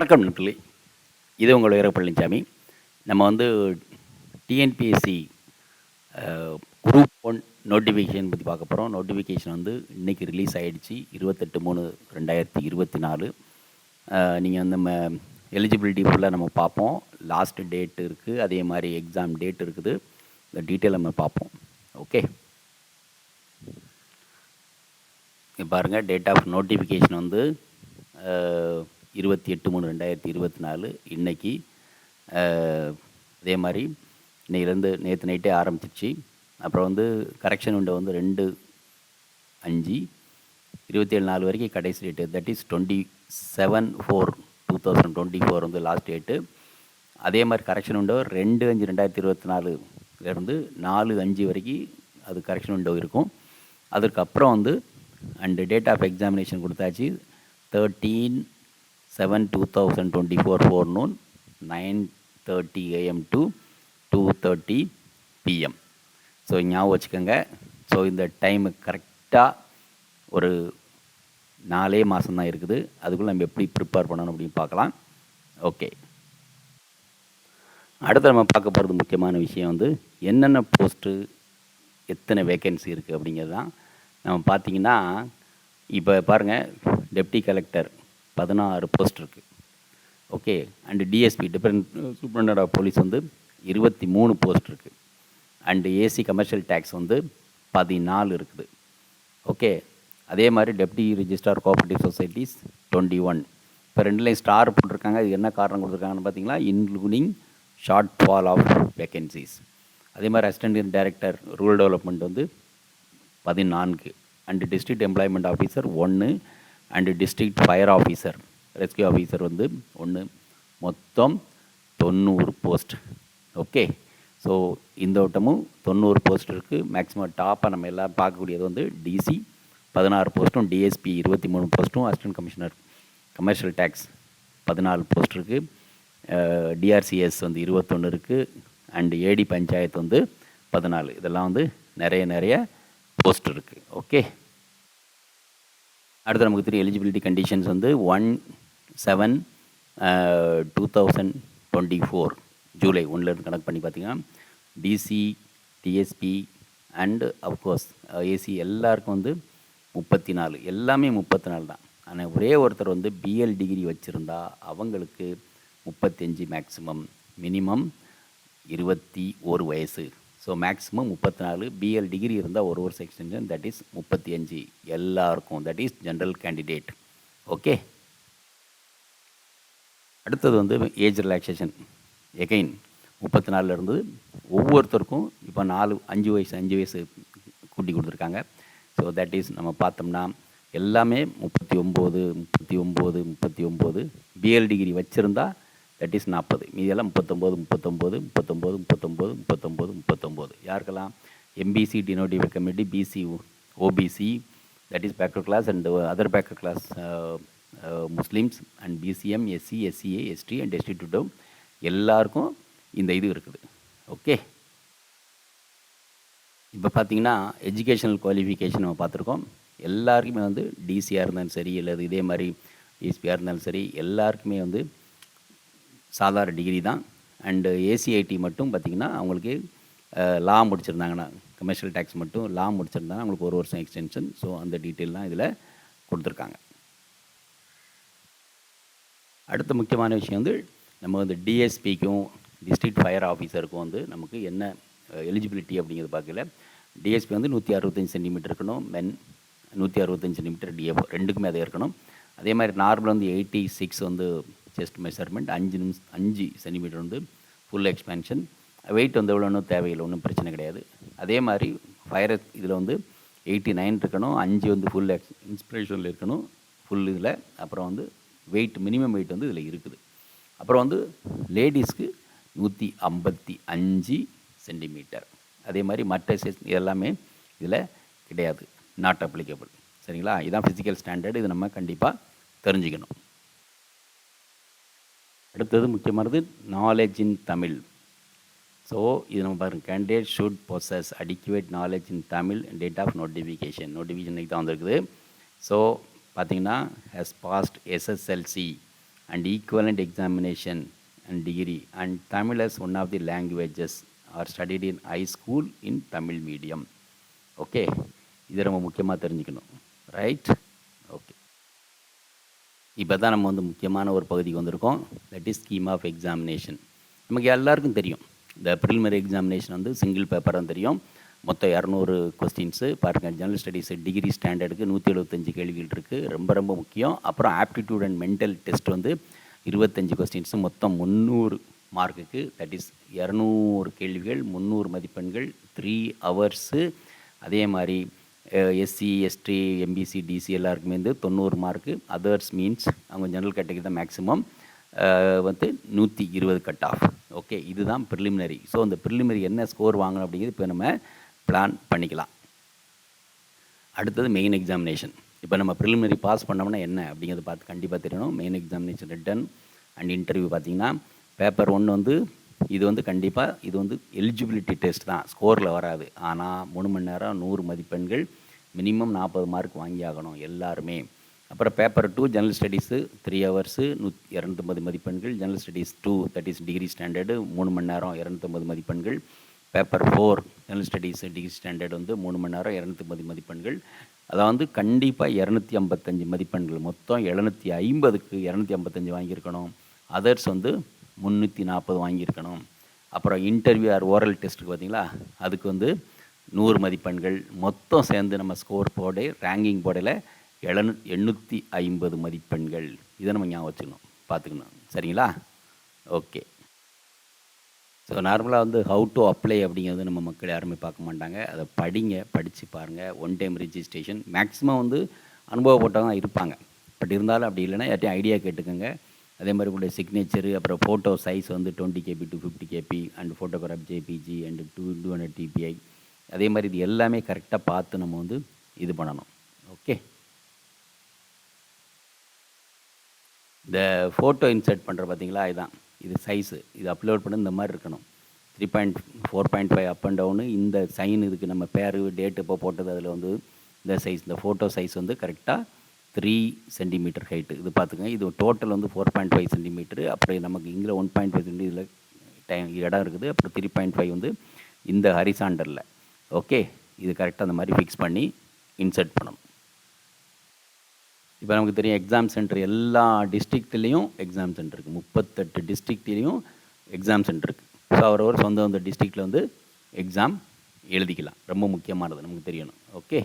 வணக்கம் நண்பர்களே. இது உங்கள் வீர பழனிசாமி நம்ம வந்து டிஎன்பிஎஸ்சி குரூப் ஒன் நோட்டிஃபிகேஷன் பற்றி பார்க்க போகிறோம் நோட்டிஃபிகேஷன் வந்து இன்றைக்கி ரிலீஸ் ஆகிடுச்சு இருபத்தெட்டு மூணு ரெண்டாயிரத்தி இருபத்தி நாலு. நீங்கள் வந்து நம்ம எலிஜிபிலிட்டி ஃபுல்லாக நம்ம பார்ப்போம். லாஸ்ட் டேட் இருக்குது அதே மாதிரி எக்ஸாம் டேட் இருக்குது. இந்த டீட்டெயில் நம்ம பார்ப்போம். ஓகே பாருங்கள் டேட் ஆஃப் நோட்டிஃபிகேஷன் வந்து இருபத்தி எட்டு மூணு ரெண்டாயிரத்தி இருபத்தி நாலு இன்றைக்கி அதே மாதிரி இன்னையிலேருந்து நேற்று நைட்டே ஆரம்பிச்சிருச்சு. அப்புறம் வந்து கரெக்ஷன் விண்டோ வந்து ரெண்டு அஞ்சு இருபத்தி ஏழு நாலு வரைக்கும் கடைசி date that is twenty seven four two thousand twenty four வந்து லாஸ்ட் டேட்டு அதே மாதிரி கரெக்ஷன் விண்டோ ரெண்டு அஞ்சு ரெண்டாயிரத்தி இருபத்தி நாலுலேருந்து நாலு அஞ்சு வரைக்கும் அது கரெக்ஷன் விண்டோ இருக்கும். அதுக்கப்புறம் வந்து அண்டு டேட் ஆஃப் எக்ஸாமினேஷன் கொடுத்தாச்சு thirteen seven two thousand twenty four forenoon nine thirty AM to two thirty PM so ஞாபகம் வச்சுக்கோங்க. ஸோ இந்த டைமு கரெக்டாக ஒரு நாலே மாதம் தான் இருக்குது. அதுக்குள்ளே நம்ம எப்படி ப்ரிப்பேர் பண்ணணும் அப்படின்னு பார்க்கலாம். ஓகே அடுத்து நம்ம பார்க்க போகிறது முக்கியமான விஷயம் வந்து என்னென்ன போஸ்ட்டு எத்தனை வேக்கன்சி இருக்குது அப்படிங்கிறது தான் நம்ம பார்த்தீங்கன்னா இப்போ பாருங்கள் டெப்டி கலெக்டர் பதினாறு போஸ்ட் இருக்குது okay and DSP different superintendent of police வந்து இருபத்தி மூணு போஸ்ட் இருக்குது அண்டு ஏசி கமர்ஷியல் டேக்ஸ் வந்து பதினாலு இருக்குது. ஓகே அதே மாதிரி deputy registrar cooperative societies twenty one இப்போ ரெண்டுலேயும் ஸ்டார் போட்டிருக்காங்க. அது என்ன காரணம் கொடுத்துருக்காங்கன்னு பார்த்தீங்களா including short fall of vacancies அதே மாதிரி அசிஸ்டன்ட் டைரக்டர் ரூரல் டெவலப்மெண்ட் வந்து பதினான்கு. அண்டு டிஸ்ட்ரிக்ட் எம்ப்ளாய்மெண்ட் ஆஃபீஸர் ஒன்று and district fire officer rescue officer வந்து ஒன்று மொத்தம் தொண்ணூறு போஸ்ட் ஓகே ஸோ இந்த வட்டமும் தொண்ணூறு போஸ்ட் இருக்குது மேக்ஸிமம் டாப்பாக நம்ம எல்லாம் பார்க்கக்கூடியது வந்து டிசி பதினாறு போஸ்ட்டும் டிஎஸ்பி இருபத்தி மூணு போஸ்ட்டும் அசிஸ்டன்ட் கமிஷனர் கமர்ஷியல் டேக்ஸ் பதினாலு போஸ்ட் இருக்குது டிஆர்சிஎஸ் வந்து இருபத்தொன்று இருக்குது அண்டு ஏடி பஞ்சாயத்து வந்து பதினாலு. இதெல்லாம் வந்து நிறைய நிறைய போஸ்ட் இருக்குது ஓகே அடுத்து நமக்கு தெரியும் எலிஜிபிலிட்டி கண்டிஷன்ஸ் வந்து one seven two thousand twenty four July ஒன்லேருந்து கணக்கு பண்ணி பார்த்தீங்கன்னா DC DSP and of course AC எல்லாருக்கும் வந்து முப்பத்தி நாலு எல்லாமே முப்பத்தி நாலு தான். ஆனால் ஒரே ஒருத்தர் வந்து பிஎல் டிகிரி வச்சுருந்தா அவங்களுக்கு முப்பத்தஞ்சு மேக்ஸிமம் மினிமம் இருபத்தி ஒரு வயசு. ஸோ மேக்ஸிமம் முப்பத்தி நாலு பிஎல் டிகிரி இருந்தால் ஒரு வருஷம் எக்ஸ்டென்ஷன் தட் இஸ் முப்பத்தி அஞ்சு எல்லாருக்கும். That is general candidate okay அடுத்தது வந்து ஏஜ் ரிலாக்ஸேஷன் எகைன் முப்பத்தி நாலுலேருந்து ஒவ்வொருத்தருக்கும் இப்போ நாலு அஞ்சு வயசு அஞ்சு வயசு கூட்டி கொடுத்துருக்காங்க. ஸோ தட் இஸ் நம்ம பார்த்தோம்னா எல்லாமே முப்பத்தி ஒம்பது முப்பத்தி ஒம்பது முப்பத்தி ஒம்பது பிஎல் டிகிரி வச்சுருந்தா தட் இஸ் நாற்பது மீதியெல்லாம் முப்பத்தொம்போது முப்பத்தொம்போது முப்பத்தொம்போது முப்பத்தொம்போது முப்பத்தொம்போது முப்பத்தொம்போது யாருக்கெல்லாம் MBC denotified community BC OBC that is backward class and other backward class Muslims and BCM SC SCA ST and destitute எல்லாருக்கும் இந்த இது இருக்குது. ஓகே இப்போ பார்த்தீங்கன்னா எஜுகேஷனல் குவாலிஃபிகேஷன் நம்ம பார்த்துருக்கோம் எல்லாருக்குமே வந்து டிசியாக இருந்தாலும் சரி இல்லை இதே மாதிரி டிஎஸ்பியாக இருந்தாலும் சரி எல்லாருக்குமே வந்து சாதாரண டிகிரி தான். அண்டு ஏசிஐடி மட்டும் பார்த்திங்கன்னா அவங்களுக்கு லா முடிச்சிருந்தாங்கன்னா கமர்ஷியல் டேக்ஸ் மட்டும் லா முடிச்சிருந்தாங்க அவங்களுக்கு ஒரு வருஷம் எக்ஸ்டென்ஷன் ஸோ அந்த டீட்டெயிலாம் இதில் கொடுத்துருக்காங்க. அடுத்த முக்கியமான விஷயம் வந்து நம்ம வந்து டிஎஸ்பிக்கும் டிஸ்ட்ரிக்ட் ஃபயர் ஆஃபீஸருக்கும் வந்து நமக்கு என்ன எலிஜிபிலிட்டி அப்படிங்கிறது பார்க்கல. டிஎஸ்பி வந்து நூற்றி அறுபத்தஞ்சி சென்டிமீட்டர் இருக்கணும். மென் நூற்றி அறுபத்தஞ்சு சென்டிமீட்டர் டிஎஃப் ரெண்டுக்குமே அதே இருக்கணும். அதே மாதிரி நார்மல் வந்து எயிட்டி சிக்ஸ் வந்து செஸ்ட் மெஷர்மெண்ட் அஞ்சு நிமிஷம் அஞ்சு சென்டிமீட்டர் வந்து ஃபுல் எக்ஸ்பேன்ஷன் வெயிட் வந்து எவ்வளோன்னு தேவையில்லை ஒன்றும் பிரச்சனை கிடையாது. அதே மாதிரி ஃபயர் இதில் வந்து எயிட்டி நைன் இருக்கணும் அஞ்சு வந்து ஃபுல் எக்ஸ் இன்ஸ்பிரேஷனில் இருக்கணும் ஃபுல் இதில் அப்புறம் வந்து வெயிட் மினிமம் வெயிட் வந்து இதில் இருக்குது. அப்புறம் வந்து லேடிஸ்க்கு நூற்றி ஐம்பத்தி அஞ்சு சென்டிமீட்டர் அதே மாதிரி மற்ற சைஸ் எல்லாமே இதில் கிடையாது நாட் அப்ளிகபிள் சரிங்களா? இதுதான் ஃபிசிக்கல் ஸ்டாண்டர்டு இது நம்ம கண்டிப்பாக தெரிஞ்சுக்கணும். அடுத்தது முக்கியமானது நாலேஜ் இன் தமிழ். ஸோ இது நம்ம பாருங்கள் candidate should possess adequate knowledge in Tamil date of notification நோட்டிஃபிகேஷனுக்கு தான் வந்திருக்குது. ஸோ பார்த்தீங்கன்னா has passed SSLC and equivalent examination and degree and Tamil has one of the languages are studied in high school in Tamil medium okay இது ரொம்ப முக்கியமாக தெரிஞ்சுக்கணும். Right okay இப்போ தான் நம்ம வந்து முக்கியமான ஒரு பகுதிக்கு வந்திருக்கோம். That is scheme of examination நமக்கு எல்லாருக்கும் தெரியும். இந்த ப்ரிலிமினரி எக்ஸாமினேஷன் வந்து சிங்கிள் பேப்பர் தான் தெரியும். மொத்தம் இரநூறு கொஸ்டின்ஸு பாருங்கள் ஜெனரல் ஸ்டடீஸ் டிகிரி ஸ்டாண்டர்டுக்கு நூற்றி எழுபத்தஞ்சு கேள்விகள் இருக்குது ரொம்ப ரொம்ப முக்கியம். அப்புறம் ஆப்டிடியூட் அண்ட் மென்டல் டெஸ்ட் வந்து இருபத்தஞ்சி கொஸ்டின்ஸு மொத்தம் முந்நூறு மார்க்குக்கு தட் இஸ் இரநூறு கேள்விகள் முந்நூறு மதிப்பெண்கள் த்ரீ ஹவர்ஸு அதே மாதிரி எஸ்சி எஸ்டி எம்பிசி டிசி எல்லாருக்குமே வந்து தொண்ணூறு மார்க்கு அதர்ஸ் மீன்ஸ் அவங்க ஜென்ரல் கேட்டகரி தான் மேக்ஸிமம் வந்து நூற்றி இருபது கட் ஆஃப் ஓகே இதுதான் ப்ரிலிமினரி ஸோ அந்த ப்ரிலிமினரி என்ன ஸ்கோர் வாங்கணும் அப்படிங்கிறது இப்போ நம்ம பிளான் பண்ணிக்கலாம். அடுத்தது மெயின் எக்ஸாமினேஷன் இப்போ நம்ம ப்ரிலிமினரி பாஸ் பண்ணோம்னா என்ன அப்படிங்கிறத பார்த்து கண்டிப்பாக தெரியணும். Main examination written and interview பார்த்தீங்கன்னா பேப்பர் ஒன்று வந்து இது வந்து கண்டிப்பாக இது வந்து எலிஜிபிலிட்டி டெஸ்ட் தான். ஸ்கோரில் வராது. ஆனால் மூணு மணி நேரம் நூறு மதிப்பெண்கள் மினிமம் நாற்பது மார்க் வாங்கி ஆகணும் எல்லாருமே. அப்புறம் paper two general studies three hours நூ இரநூத்தம்பது மதிப்பெண்கள் general studies two that is degree standard மூணு மணி நேரம் இரநூத்தம்பது மதிப்பெண்கள். Paper four general studies degree standard வந்து மூணு மணி நேரம் இரநூத்தம்பது மதிப்பெண்கள். அதாவது கண்டிப்பாக இரநூத்தி ஐம்பத்தஞ்சு மதிப்பெண்கள். மொத்தம் எழுநூற்றி ஐம்பதுக்கு இரநூத்தி ஐம்பத்தஞ்சு வாங்கியிருக்கணும். அதர்ஸ் வந்து முந்நூற்றி நாற்பது வாங்கியிருக்கணும். அப்புறம் இன்டர்வியூ ஆர் ஓரல் டெஸ்ட்டுக்கு பார்த்தீங்களா? அதுக்கு வந்து நூறு மதிப்பெண்கள். மொத்தம் சேர்ந்து நம்ம ஸ்கோர் போட ரேங்கிங் போடையில் எழுநூ எண்ணூற்றி ஐம்பது மதிப்பெண்கள். இதை நம்ம ஞாபகம் வச்சுக்கணும். பார்த்துக்கணும். சரிங்களா? ஓகே. ஸோ நார்மலாக வந்து ஹவு டு அப்ளை அப்படிங்கிறது நம்ம மக்கள் யாருமே பார்க்க மாட்டாங்க. அதை படிங்க படித்து பாருங்கள் ஒன் டைம் ரிஜிஸ்ட்ரேஷன் மேக்ஸிமம் வந்து அனுபவப்பட்டவங்க இருப்பாங்க. பட் இருந்தாலும் அப்படி இல்லைன்னா யார்ட்டையும் ஐடியா கேட்டுக்கோங்க. அதே மாதிரி உங்களுடைய சிக்னேச்சரு அப்புறம் ஃபோட்டோ சைஸ் வந்து twenty KB to fifty KB and photograph JPG and two two hundred DPI அதே மாதிரி இது எல்லாமே கரெக்டாக பார்த்து நம்ம வந்து இது பண்ணணும். ஓகே இந்த ஃபோட்டோ இன்சர்ட் பண்ணுற பார்த்தீங்களா இதுதான் இது சைஸு இது அப்லோட் பண்ண இந்த மாதிரி இருக்கணும். Three point four point five up and down இந்த சைன் இதுக்கு நம்ம பேர் டேட் இப்போ போட்டது அதில் வந்து இந்த சைஸ் இந்த ஃபோட்டோ சைஸ் வந்து கரெக்டாக த்ரீ சென்டிமீட்டர் ஹைட்டு இது பார்த்துக்கங்க இது டோட்டல் வந்து ஃபோர் பாயிண்ட் ஃபைவ் சென்டிமீட்ரு அப்புறம் நமக்கு இங்கே ஒன் பாயிண்ட் ஃபைவ் சென்டி இதில் டைம் இடம் இருக்குது. அப்புறம் த்ரீ பாயிண்ட் ஃபைவ் வந்து இந்த ஹரிசாண்டரில் ஓகே இது கரெக்டாக அந்த மாதிரி ஃபிக்ஸ் பண்ணி இன்சர்ட் பண்ணணும். இப்போ நமக்கு தெரியும் எக்ஸாம் சென்டர் எல்லா டிஸ்ட்ரிக்ட்லேயும் எக்ஸாம் சென்டர் இருக்குது முப்பத்தெட்டு டிஸ்ட்ரிக்ட்லேயும் எக்ஸாம் சென்டர் இருக்குது ஸோ அவரவர் சொந்த சொந்த டிஸ்ட்ரிக்டில் வந்து எக்ஸாம் எழுதிக்கலாம். ரொம்ப முக்கியமானது நமக்கு தெரியணும். ஓகே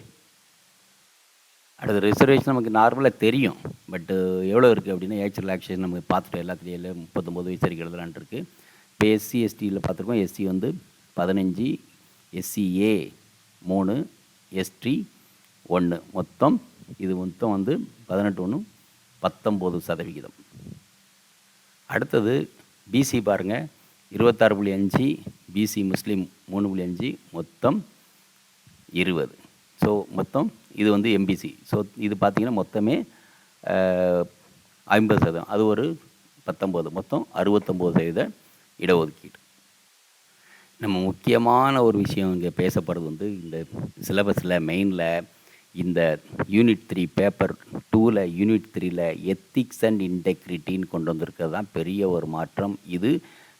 அடுத்து ரிசர்வேஷன் நமக்கு நார்மலாக தெரியும். பட்டு எவ்வளோ இருக்குது அப்படின்னா ஏஜ் ரிலாக்ஸேஷன் நமக்கு பார்த்துட்டு எல்லாத்துலேயும் இல்லை. முப்பத்தொம்போது வயசு வரைக்கும் எழுதலான் இருக்குது இப்போ எஸ்சி எஸ்டியில் பார்த்துருக்கோம். எஸ்சி வந்து பதினஞ்சு எஸ்சிஏ மூணு எஸ்டி ஒன்று மொத்தம் இது மொத்தம் வந்து பதினெட்டு ஒன்று பத்தொம்போது சதவிகிதம். அடுத்தது பிசி பாருங்கள் இருபத்தாறு புள்ளி அஞ்சு பிசி முஸ்லீம் மூணு புள்ளி அஞ்சு மொத்தம் இருபது. ஸோ மொத்தம் இது வந்து எம்பிசி ஸோ இது பார்த்திங்கன்னா மொத்தமே ஐம்பது சதவீதம். அது ஒரு பத்தொம்போது மொத்தம் அறுபத்தொம்போது சதவீத இடஒதுக்கீடு. நம்ம முக்கியமான ஒரு விஷயம் இங்கே பேசப்படுறது வந்து இந்த சிலபஸில் மெயினில் இந்த யூனிட் த்ரீ பேப்பர் டூவில் யூனிட் த்ரீயில் எத்திக்ஸ் அண்ட் இன்டெக்ரிட்டின்னு கொண்டு வந்திருக்கிறது தான் பெரிய ஒரு மாற்றம். இது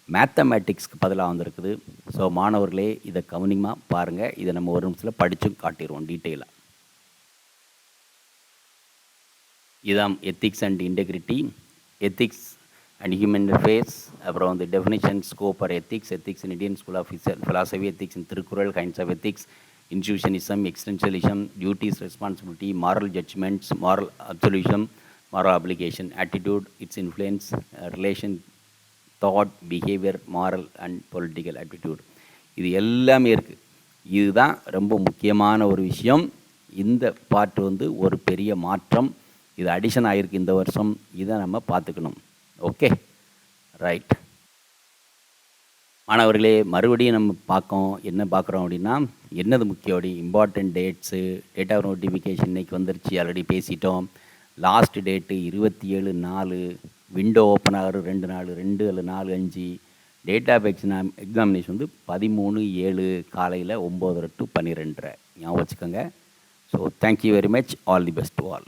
மேத்தமேட்டிக்ஸ்க்கு பதிலாக வந்திருக்குது. ஸோ மாணவர்களே இதை கவனிமாக பாருங்கள் இதை நம்ம ஒரு நிமிஷத்தில் படித்தும் காட்டிடுவோம் டீட்டெயிலாக இதாம் ethics and integrity ethics and human face அப்புறம் வந்து definition scope or ethics ethics in Indian school of philosophy ethics in Thirukkural kinds of ethics intuitionism existentialism duties responsibility moral judgments moral absolution moral application attitude its influence relation thought behaviour moral and political attitude இது எல்லாமே இருக்குது இதுதான் ரொம்ப முக்கியமான ஒரு விஷயம். இந்த பாட்டு வந்து ஒரு பெரிய மாற்றம். இது அடிஷன் ஆகிருக்கு இந்த வருஷம். இதை நம்ம பார்த்துக்கணும். ஓகே ரைட் மாணவர்களே மறுபடியும் நம்ம பார்க்கோம் என்ன பார்க்குறோம் அப்படின்னா என்னது முக்கியம் அப்படி? Important dates date of notification இன்றைக்கி வந்துருச்சு ஆல்ரெடி பேசிட்டோம். லாஸ்ட் டேட்டு இருபத்தி ஏழு நாலு விண்டோ ஓப்பன் ஆகிற ரெண்டு நாலு ரெண்டு அல்ல நாலு அஞ்சு. டேட் ஆஃப் எக்ஸாம் எக்ஸாமினேஷன் வந்து பதிமூணு ஏழு காலையில் ஒம்போதரை டு பன்னிரெண்டரை. ஞாபகம் வச்சுக்கோங்க. So thank you very much all the best to all